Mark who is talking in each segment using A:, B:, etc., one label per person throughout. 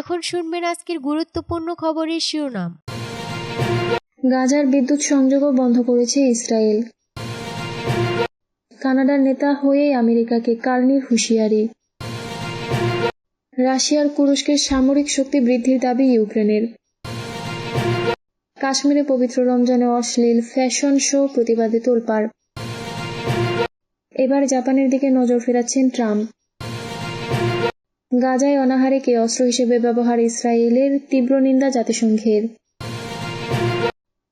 A: এখন শুনবেন আজকের গুরুত্বপূর্ণ খবরের শিরোনাম।
B: গাজার বিদ্যুৎ সংযোগও বন্ধ করেছে ইসরায়েল। কানাডার নেতা হয়ে আমেরিকাকে কার্নির হুঁশিয়ারি। রাশিয়ার তুরস্কের সামরিক শক্তি বৃদ্ধির দাবি ইউক্রেনের। কাশ্মীরে পবিত্র রমজানে অশ্লীল ফ্যাশন শো প্রতিবাদে তোলপাড়। এবার জাপানের দিকে নজর ফেরাচ্ছেন ট্রাম্প। গাজায় অনাহারেকে অস্ত্র হিসেবে ব্যবহার ইসরায়েলের তীব্র নিন্দা জাতিসংঘের।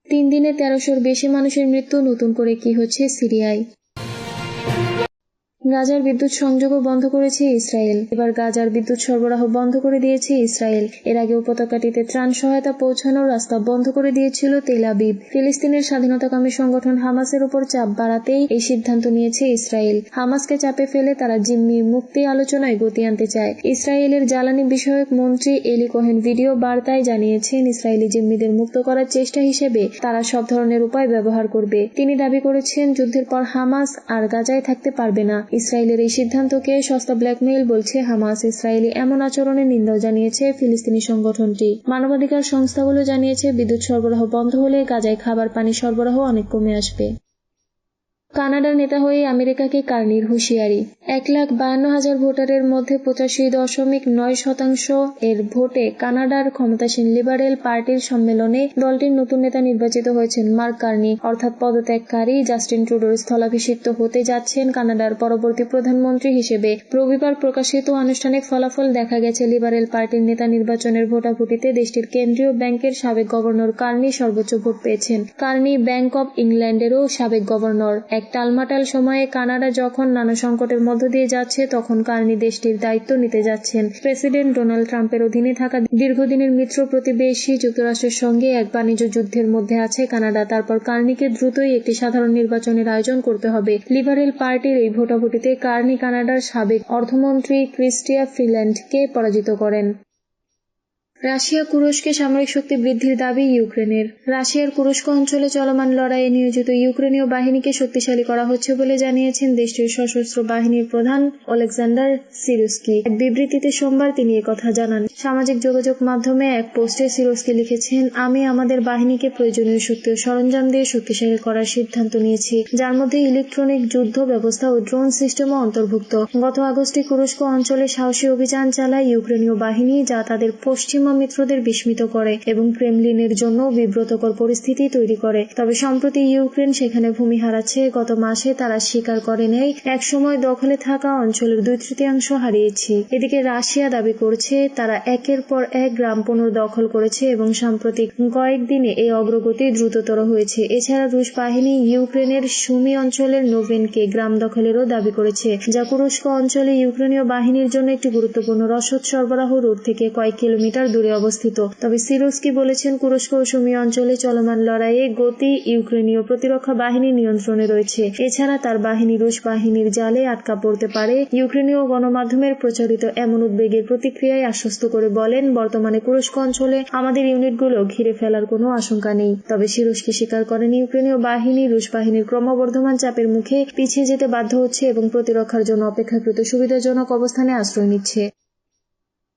B: তিন দিনে তেরোশোর বেশি মানুষের মৃত্যু, নতুন করে কি হচ্ছে সিরিয়ায়? গাজার বিদ্যুৎ সংযোগও বন্ধ করেছে ইসরায়েল। এবার গাজার বিদ্যুৎ সরবরাহ বন্ধ করে দিয়েছে ইসরায়েল। এর আগে উপত্যকাটিতে ত্রাণ সহায়তা পৌঁছানোর রাস্তা বন্ধ করে দিয়েছিল তেল আবিব। ফিলিস্তিনের স্বাধীনতাকামী সংগঠন হামাসের উপর চাপ বাড়াতেই এই সিদ্ধান্ত নিয়েছে ইসরায়েল। হামাসকে চাপে ফেলে তারা জিম্মি মুক্তি আলোচনায় গতি আনতে চায়। ইসরায়েলের জ্বালানি বিষয়ক মন্ত্রী এলি কোহেন ভিডিও বার্তায় জানিয়েছেন, ইসরায়েলি জিম্মিদের মুক্ত করার চেষ্টা হিসেবে তারা সব ধরনের উপায় ব্যবহার করবে। তিনি দাবি করেছেন, যুদ্ধের পর হামাস আর গাজায় থাকতে পারবে না। ইসরায়েলের এই সিদ্ধান্তকে সস্তা ব্ল্যাকমেইল বলছে হামাস। ইসরায়েলি এমন আচরণের নিন্দাও জানিয়েছে ফিলিস্তিনি সংগঠনটি। মানবাধিকার সংস্থাগুলো জানিয়েছে, বিদ্যুৎ সরবরাহ বন্ধ হলে গাজায় খাবার পানি সরবরাহ অনেক কমে আসবে। কানাডার নেতা হয়ে আমেরিকাকে কার্নির হুঁশিয়ারি এক লাখ বায়ান্ন হাজার ভোটারের মধ্যে পঁচাশি দশমিক নয় শতাংশ এর ভোটে কানাডার ক্ষমতাসীন লিবারেল পার্টির সম্মেলনে দলটির নতুন নেতা নির্বাচিত হয়েছেন মার্ক কার্নি। অর্থাৎ পদত্যাগকারী জাস্টিন ট্রুডোর স্থলাভিষিক্ত হতে যাচ্ছেন কানাডার পরবর্তী প্রধানমন্ত্রী হিসেবে। রবিবার প্রকাশিত আনুষ্ঠানিক ফলাফল দেখা গেছে লিবারেল পার্টির নেতা নির্বাচনের ভোটাভুটিতে দেশটির কেন্দ্রীয় ব্যাংকের সাবেক গভর্নর কার্নি সর্বোচ্চ ভোট পেয়েছেন। কার্নি ব্যাংক অব ইংল্যান্ডেরও সাবেক গভর্নর। এক টালমাটাল সময়ে কানাডা যখন নানা সংকটের মধ্য দিয়ে যাচ্ছে তখন কার্নি দেশটির দায়িত্ব নিতে যাচ্ছেন। প্রেসিডেন্ট ডোনাল্ড ট্রাম্পের অধীনে থাকা দীর্ঘদিনের মিত্র প্রতিবেশী যুক্তরাষ্ট্রের সঙ্গে এক বাণিজ্য যুদ্ধের মধ্যে আছে কানাডা। তারপর কার্নিকে দ্রুতই একটি সাধারণ নির্বাচনের আয়োজন করতে হবে। লিবারেল পার্টির এই ভোটাভুটিতে কার্নি কানাডার সাবেক অর্থমন্ত্রী ক্রিস্টিয়া ফ্রিল্যান্ডকে পরাজিত করেন। রাশিয়া কুরস্কে সামরিক শক্তি বৃদ্ধির দাবি ইউক্রেনের। রাশিয়ার কুরস্ক অঞ্চলে চলমান লড়াইয়ে নিয়োজিত ইউক্রেনীয় বাহিনীকে শক্তিশালী করা হচ্ছে বলে জানিয়েছেন দেশটির সশস্ত্র বাহিনীর প্রধান অলেকজান্ডার সিরুস্কি। এক বিবৃতিতে সোমবার তিনি কথা জানান। সামাজিক যোগাযোগ মাধ্যমে এক পোস্টে সিরোস্কি লিখেছেন, আমি আমাদের বাহিনীকে প্রয়োজনীয় শক্তি ও সরঞ্জাম দিয়ে শক্তিশালী করার সিদ্ধান্ত নিয়েছি, যার মধ্যে ইলেকট্রনিক যুদ্ধ ব্যবস্থা ও ড্রোন সিস্টেমও অন্তর্ভুক্ত। গত আগস্টে কুরস্ক অঞ্চলে সাহসী অভিযান চালায় ইউক্রেনীয় বাহিনী, যা তাদের পশ্চিমা মিত্রদের বিস্মিত করে এবং ক্রেমলিনের জন্য বিব্রতকর পরিস্থিতি তৈরি করে। তবে সম্প্রতি ইউক্রেন সেখানে ভূমি হারাচ্ছে। গত মাসে তারা স্বীকার করে নেই একসময় দখলে থাকা অঞ্চলের দুই তৃতীয়াংশ হারিয়েছি। এদিকে রাশিয়া দাবি করছে, তারা একের পর এক গ্রাম পুনর্দখল করেছে এবং সাম্প্রতিক কয়েকদিনে এই অগ্রগতি দ্রুততর হয়েছে। এছাড়া রুশ বাহিনী ইউক্রেনের সুমি অঞ্চলের নোভেনকে গ্রাম দখলেরও দাবি করেছে, যা কুরস্ক অঞ্চলে ইউক্রেনীয় বাহিনীর জন্য একটি গুরুত্বপূর্ণ রসদ সরবরাহ রোড থেকে কয়েক কিলোমিটার দূরে অবস্থিত। তবে সিরোস্কি বলেছেন কুরস্ক ও সুমি অঞ্চলে চলমান লড়াইয়ে গতি ইউক্রেনীয় প্রতিরক্ষা বাহিনী নিয়ন্ত্রণে রয়েছে। এছাড়া তার বাহিনী রুশ বাহিনীর জালে আটকা পড়তে পারে। ইউক্রেনীয় গণমাধ্যমের প্রচারিত এমন উদ্বেগের প্রতিক্রিয়ায় আশ্বস্ত করে বলেন, বর্তমানে কুরস্ক অঞ্চলে আমাদের ইউনিটগুলো ঘিরে ফেলার কোনো আশঙ্কা নেই। তবে সিরোস্কি স্বীকার করেন, ইউক্রেনীয় বাহিনী রুশ বাহিনীর ক্রমবর্ধমান চাপের মুখে পিছিয়ে যেতে বাধ্য হচ্ছে এবং প্রতিরক্ষার জন্য অপেক্ষাকৃত সুবিধাজনক অবস্থানে আশ্রয় নিচ্ছে।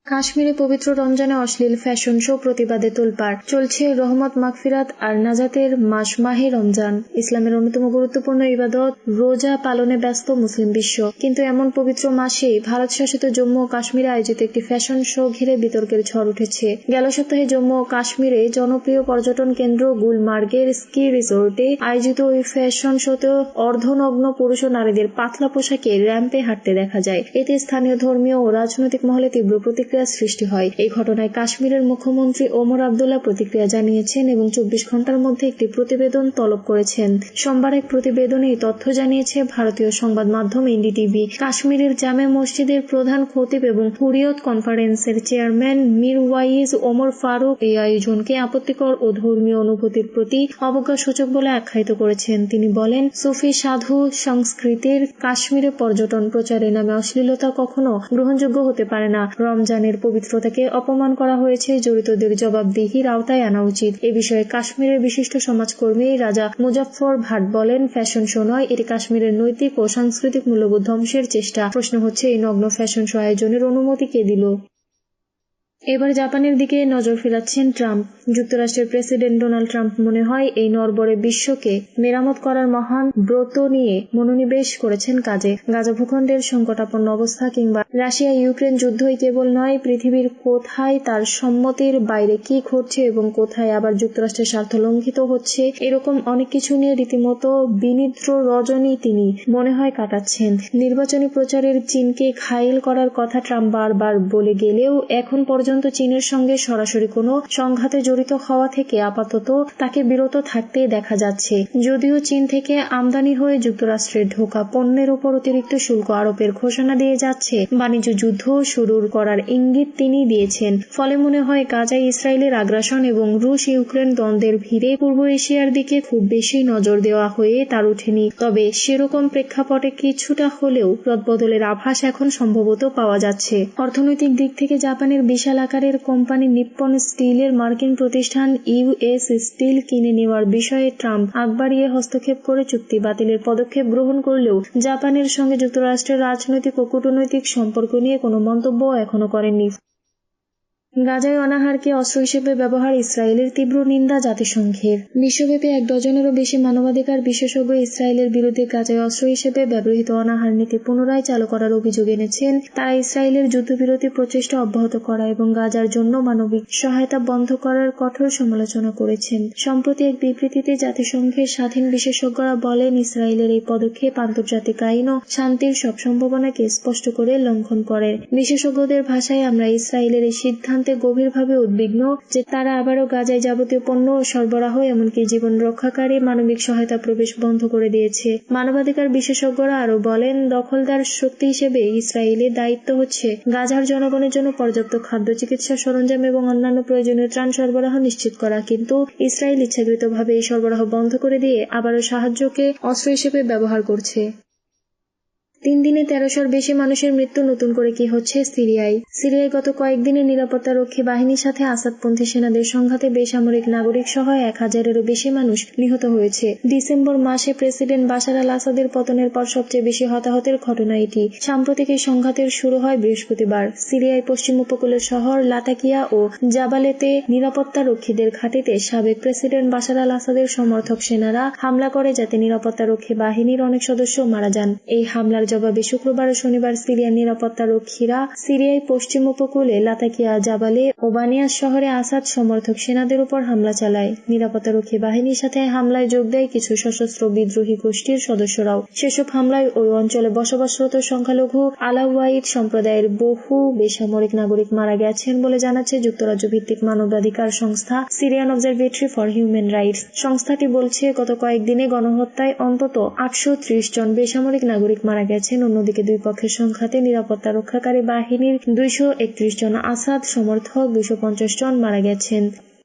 B: কাশ্মীরে পবিত্র রমজানে অশ্লীল ফ্যাশন শো প্রতিবাদে তোলপাড়। চলছে রহমত মাগফিরাত আর নাজাতের মাস মাহে রমজান। ইসলামের অন্যতম গুরুত্বপূর্ণ ইবাদত, রোজা পালনে ব্যস্ত মুসলিম বিশ্ব। কিন্তু এমন পবিত্র মাসেই ভারত শাসিত জম্মু ও কাশ্মীরে আয়োজিত একটি ফ্যাশন শো ঘিরে বিতর্কের ঝড় উঠেছে। গেল সপ্তাহে জম্মু ও কাশ্মীরে জনপ্রিয় পর্যটন কেন্দ্র গুলমার্গের স্কি রিসোর্টে আয়োজিত ওই ফ্যাশন শোতে অর্ধনগ্ন পুরুষ ও নারীদের পাতলা পোশাকে র্যাম্পে হাঁটতে দেখা যায়। এতে স্থানীয় ধর্মীয় ও রাজনৈতিক মহলে তীব্র প্রতিক্রিয়া প্রতিক্রিয়া সৃষ্টি হয়। এই ঘটনায় কাশ্মীরের মুখ্যমন্ত্রী ওমর আবদুল্লাহ প্রতিক্রিয়া জানিয়েছেন এবং চব্বিশ ঘণ্টার মধ্যে একটি প্রতিবেদন তলব করেছেন। সোমবার এক প্রতিবেদনে এই তথ্য জানিয়েছে ভারতীয় সংবাদ মাধ্যম এনডিটিভি। কাশ্মীরের জামে মসজিদের প্রধান খতিব এবং হুরিয়ত কনফারেন্সের চেয়ারম্যান মীর ওয়াইজ ওমর ফারুক এই আয়োজনকে আপত্তিকর ও ধর্মীয় অনুভূতির প্রতি অবজ্ঞা সূচক বলে আখ্যায়িত করেছেন। তিনি বলেন, সুফি, সাধু, সংস্কৃতির কাশ্মীরে পর্যটন প্রচারের নামে অশ্লীলতা কখনো গ্রহণযোগ্য হতে পারে না। রমজানের পবিত্রতাকে অপমান করা হয়েছে, জড়িতদের জবাবদিহির আওতায় আনা উচিত। এ বিষয়ে কাশ্মীরের বিশিষ্ট সমাজকর্মী রাজা মুজাফর ভাট বলেন, ফ্যাশন শো নয়, এটি কাশ্মীরের নৈতিক ও সাংস্কৃতিক মূল্যবোধ ধ্বংসের চেষ্টা। প্রশ্ন হচ্ছে, এই নগ্ন ফ্যাশন শো আয়োজনের অনুমতি কে দিল? এবার জাপানের দিকে নজর ফেরাচ্ছেন ট্রাম্প। যুক্তরাষ্ট্রের প্রেসিডেন্ট ডোনাল্ড ট্রাম্প মনে হয় এই নরবরে বিশ্বকে মেরামত করার মহান ব্রত নিয়ে মনোনিবেশ করেছেন কাজে। গাজা ভূখণ্ডের সংকটাপন্ন অবস্থা কিংবা রাশিয়া ইউক্রেন যুদ্ধই কেবল নয়, পৃথিবীর কোথায় তার সম্মতির বাইরে কি ঘটছে এবং কোথায় আবার যুক্তরাষ্ট্রের স্বার্থ লঙ্ঘিত হচ্ছে, এরকম অনেক কিছু নিয়ে রীতিমতো বিনিদ্র রজনী তিনি মনে হয় কাটাচ্ছেন। নির্বাচনী প্রচারের চীনকে ঘায়েল করার কথা ট্রাম্প বারবার বলে গেলেও এখন পর্যন্ত চীনের সঙ্গে সরাসরি কোনো সংঘাতে জড়িত হওয়া থেকে আপাতত তাকে বিরত থাকতে দেখা যাচ্ছে। যদিও চীন থেকে আমদানি হয়ে যুক্তরাষ্ট্রের ঢোকা পণ্যের উপর অতিরিক্ত শুল্ক আরোপের ঘোষণা দিয়ে যাচ্ছে। বাণিজ্য যুদ্ধ শুরুর করার ইঙ্গিত তিনি দিয়েছেন। ফলে মনে হয় গাজায় ইসরায়েলের আগ্রাসন এবং রুশ ইউক্রেন দ্বন্দ্বের ভিড়ে পূর্ব এশিয়ার দিকে খুব বেশি নজর দেওয়া হয়ে তার ওঠেনি। তবে সেরকম প্রেক্ষাপটে কিছুটা হলেও রদবদলের আভাস এখন সম্ভবত পাওয়া যাচ্ছে। অর্থনৈতিক দিক থেকে জাপানের বিশাল আকারের কোম্পানি নিপ্পন স্টিলের মার্কিন প্রতিষ্ঠান ইউএস স্টিল কিনে নেওয়ার বিষয়ে ট্রাম্প আগ হস্তক্ষেপ করে চুক্তি বাতিলের পদক্ষেপ গ্রহণ করলেও জাপানের সঙ্গে যুক্তরাষ্ট্রের রাজনৈতিক ও কূটনৈতিক সম্পর্ক নিয়ে কোনো মন্তব্য এখনও করেননি। গাজায় অনাহারকে অস্ত্র হিসেবে ব্যবহার ইসরায়েলের তীব্র নিন্দা জাতিসংঘের। বিশ্বব্যাপী এক ডজনেরও বেশি মানবাধিকার বিশেষজ্ঞ ইসরায়েলের বিরুদ্ধে গাজায় অস্ত্র হিসেবে ব্যবহৃত অনাহার নীতি পুনরায় চালু করার অভিযোগ এনেছেন। তারা ইসরায়েলের যুদ্ধবিরতি প্রচেষ্টা অব্যাহত করা এবং গাজার জন্য মানবিক সহায়তা বন্ধ করার কঠোর সমালোচনা করেছেন। সম্প্রতি এক বিবৃতিতে জাতিসংঘের স্বাধীন বিশেষজ্ঞরা বলেন, ইসরায়েলের এই পদক্ষেপ আন্তর্জাতিক আইন ও শান্তির সব সম্ভাবনাকে স্পষ্ট করে লঙ্ঘন করে। বিশেষজ্ঞদের ভাষায়, আমরা ইসরায়েলের এই সিদ্ধান্তে গভীরভাবে উদ্বিগ্ন যে তারা আবারও গাজায় যাবতীয় পণ্য সরবরাহ এমনকি জীবন রক্ষাকারী মানবিক সহায়তা প্রবেশ বন্ধ করে দিয়েছে। মানবাধিকার বিশেষজ্ঞরা আরও বলেন, দখলদার শক্তি হিসেবে ইসরায়েলের দায়িত্ব হচ্ছে গাজার জনগণের জন্য পর্যাপ্ত খাদ্য চিকিৎসা সরঞ্জাম এবং অন্যান্য প্রয়োজনীয় ত্রাণ সরবরাহ নিশ্চিত করা। কিন্তু ইসরায়েল ইচ্ছাকৃতভাবে এই সরবরাহ বন্ধ করে দিয়ে আবারও সাহায্যকে অস্ত্র হিসেবে ব্যবহার করছে। তিন দিনে তেরোশোর বেশি মানুষের মৃত্যু, নতুন করে কি হচ্ছে সিরিয়ায়? সিরিয়ায় গত কয়েকদিনে নিরাপত্তা রক্ষী বাহিনীর সাথে আসাদপন্থী সেনাদের সংঘাতে বেসামরিক নাগরিক সহ এক হাজারেরও বেশি মানুষ নিহত হয়েছে। ডিসেম্বর মাসে প্রেসিডেন্ট বাশার আল আসাদের পতনের পর সবচেয়ে বেশি হতাহতের ঘটনা এটি। সাম্প্রতিক এই সংঘাতের শুরু হয় বৃহস্পতিবার। সিরিয়ায় পশ্চিম উপকূলের শহর লাতাকিয়া ও জাবালেতে নিরাপত্তা রক্ষীদের ঘাঁটিতে সাবেক প্রেসিডেন্ট বাশার আল আসাদের সমর্থক সেনারা হামলা করে যাতে নিরাপত্তা রক্ষী বাহিনীর অনেক সদস্য মারা যান। এই হামলার জবাবে শুক্রবার ও শনিবার সিরিয়ার নিরাপত্তা রক্ষীরা সিরিয়ায় পশ্চিম উপকূলে লাতাকিয়া, জাবালে ও বানিয়াস শহরে আসাদ সমর্থক সেনাদের উপর হামলা চালায়। নিরাপত্তা রক্ষী বাহিনীর সাথে হামলায় যোগ দেয় কিছু সশস্ত্র বিদ্রোহী গোষ্ঠীর সদস্যরাও। সেসব হামলায় ওই অঞ্চলে বসবাসরত সংখ্যালঘু আলাওয়াইদ সম্প্রদায়ের বহু বেসামরিক নাগরিক মারা গেছেন বলে জানাচ্ছে যুক্তরাজ্য ভিত্তিক মানবাধিকার সংস্থা Syrian observatory for human rights. সংস্থাটি বলছে, গত কয়েকদিনে গণহত্যায় অন্তত আটশো ত্রিশ জন বেসামরিক নাগরিক মারা গেছেন অন্যদিকে দুই পক্ষের সংঘাতে নিরাপত্তা রক্ষাকারী বাহিনীর দুইশো একত্রিশ জন আসাদ সমর্থক দুইশো পঞ্চাশ জন মারা গেছেন।